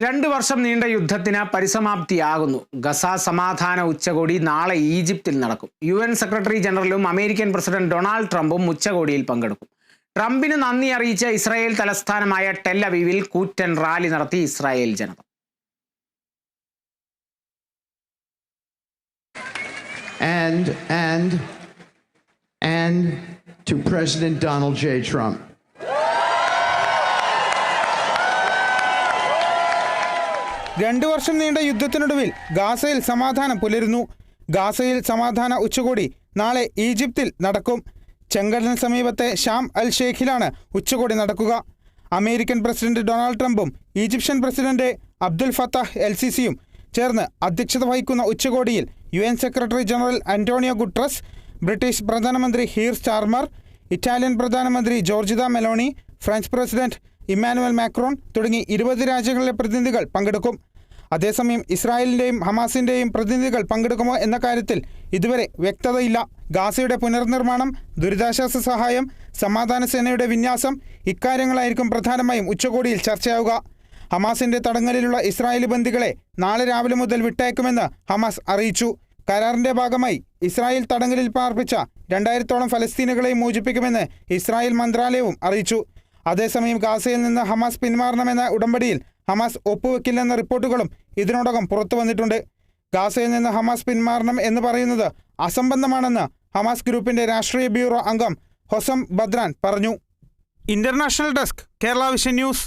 രണ്ട് വർഷം നീണ്ട യുദ്ധത്തിന് പരിസമാപ്തിയാകുന്നു ഗസ സമാധാന ഉച്ചകോടി നാളെ ഈജിപ്തിൽ നടക്കും യു എൻ സെക്രട്ടറി ജനറലും അമേരിക്കൻ പ്രസിഡന്റ് ഡൊണാൾഡ് ട്രംപും ഉച്ചകോടിയിൽ പങ്കെടുക്കും ട്രംപിന് നന്ദി അറിയിച്ച ഇസ്രായേൽ തലസ്ഥാനമായ ടെൽ അവീവിൽ കൂറ്റൻ റാലി നടത്തി ഇസ്രായേൽ ജനത and and and to President Donald J. Trump. രണ്ടു വർഷം നീണ്ട യുദ്ധത്തിനൊടുവിൽ ഗാസയിൽ സമാധാനം പുലരുന്നു. ഗാസയിൽ സമാധാന ഉച്ചകോടി നാളെ ഈജിപ്തിൽ നടക്കും. ചെങ്കടലിന് സമീപത്തെ ഷാം അൽ ഷേഖിലാണ് ഉച്ചകോടി നടക്കുക. അമേരിക്കൻ പ്രസിഡന്റ് ഡൊണാൾഡ് ട്രംപും Egyptian president Abdul Fattah el C സിയും ചേർന്ന് അധ്യക്ഷത വഹിക്കുന്ന ഉച്ചകോടിയിൽ U N secretary general Antonio Guterres British പ്രധാനമന്ത്രി ഹീർ സ്റ്റാർമർ ഇറ്റാലിയൻ പ്രധാനമന്ത്രി Giorgia Meloni French president Emmanuel Macron തുടങ്ങി ഇരുപത് രാജ്യങ്ങളിലെ പ്രതിനിധികൾ പങ്കെടുക്കും. അതേസമയം ഇസ്രായേലിന്റെയും ഹമാസിന്റെയും പ്രതിനിധികൾ പങ്കെടുക്കുമോ എന്ന കാര്യത്തിൽ ഇതുവരെ വ്യക്തതയില്ല. ഗാസയുടെ പുനർനിർമ്മാണം ദുരിതാശ്വാസ സഹായം സമാധാന സേനയുടെ വിന്യാസം ഇക്കാര്യങ്ങളായിരിക്കും പ്രധാനമായും ഉച്ചകോടിയിൽ ചർച്ചയാവുക. ഹമാസിന്റെ തടങ്കലിലുള്ള ഇസ്രായേലി ബന്ദികളെ നാളെ രാവിലെ മുതൽ വിട്ടയക്കുമെന്ന് ഹമാസ് അറിയിച്ചു. കരാറിന്റെ ഭാഗമായി ഇസ്രായേൽ തടങ്കലിൽ പാർപ്പിച്ച രണ്ടായിരത്തോളം ഫലസ്തീനുകളെയും മോചിപ്പിക്കുമെന്ന് ഇസ്രായേൽ മന്ത്രാലയവും അറിയിച്ചു. അതേസമയം ഗാസയിൽ നിന്ന് ഹമാസ് പിന്മാറണമെന്ന ഉടമ്പടിയിൽ ഹമാസ് ഒപ്പുവെക്കില്ലെന്ന റിപ്പോർട്ടുകളും ഇതിനോടകം പുറത്തു വന്നിട്ടുണ്ട്. ഗാസയിൽ നിന്ന് ഹമാസ് പിന്മാറണം എന്ന് പറയുന്നത് അസംബന്ധമാണെന്ന് ഹമാസ് ഗ്രൂപ്പിന്റെ രാഷ്ട്രീയ ബ്യൂറോ അംഗം ഹൊസം ബദ്രാൻ പറഞ്ഞു. International desk Kerala vision news.